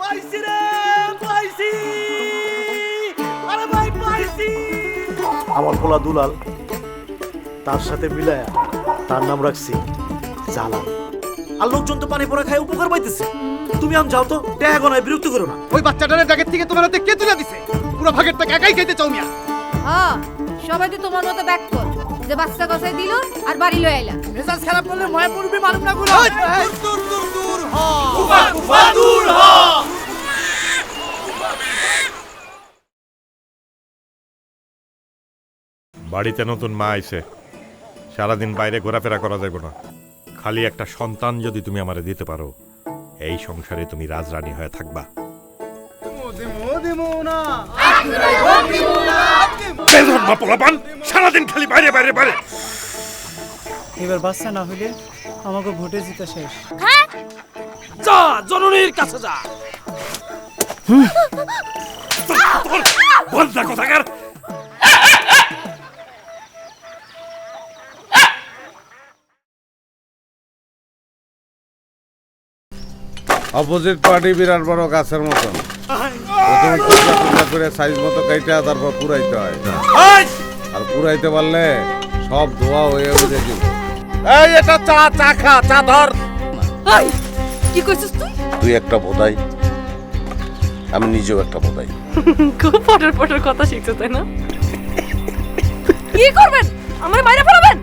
পাইছি রে পাইছি। আরে ভাই পাইছি। আমার পোলা দুলাল তার সাথে মিলায়া তার নাম রাখছি জালাল। আর লোকজন তো পানি পড়া খায় উপকার পাইতেছে। তুমি আম যাও তো ট্যাগ নয় বিরক্ত করো না। ওই বাচ্চাটারে ব্যাগের থেকে তোমার হাতে কে তুলে দিছে? পুরো ভাগের টাকা একাই খেতে চাও মিয়া। হ্যাঁ সবাই তো তোমার মতো ব্যাক কর যে বাচ্চা কসাই দিল আর বাড়ি লয়ে আইলা। মেজাজ খারাপ করলে ময়া পড়বি মালুম না গুলো। দূর দূর দূর হ বাড়িতে নতুন মা আইছে। সারাদিন বাইরে ঘোরাফেরা করা যাবে না। খালি একটা সন্তান যদি তুমি আমারে দিতে পারো এই সংসারে তুমি রাজরানী হয়ে থাকবা। সারাদিন খালি বাইরে বাইরে বাইরে। এবার বাচ্চা না হইলে আমাকে ভোটে জিতে শেষ। যা জননীর কাছে যা। কোথাকার অপোজিট পার্টি বিরাট বড় গাছের মতন। প্রথমে টুকরা টুকরা করে সাইজ মতো কাইটা তারপর পুরাইতে হয়। আর পুরাইতে পারলে সব ধোয়া হয়ে উঠে যাবে। এই এটা চা চা খা চা ধর। কি কইছিস তুই? তুই একটা বোধাই। আমি নিজেও একটা বোধাই। খুব পটর পটর কথা শিখছো তাই না? কি করবেন? আমার বাইরে ফেলাবেন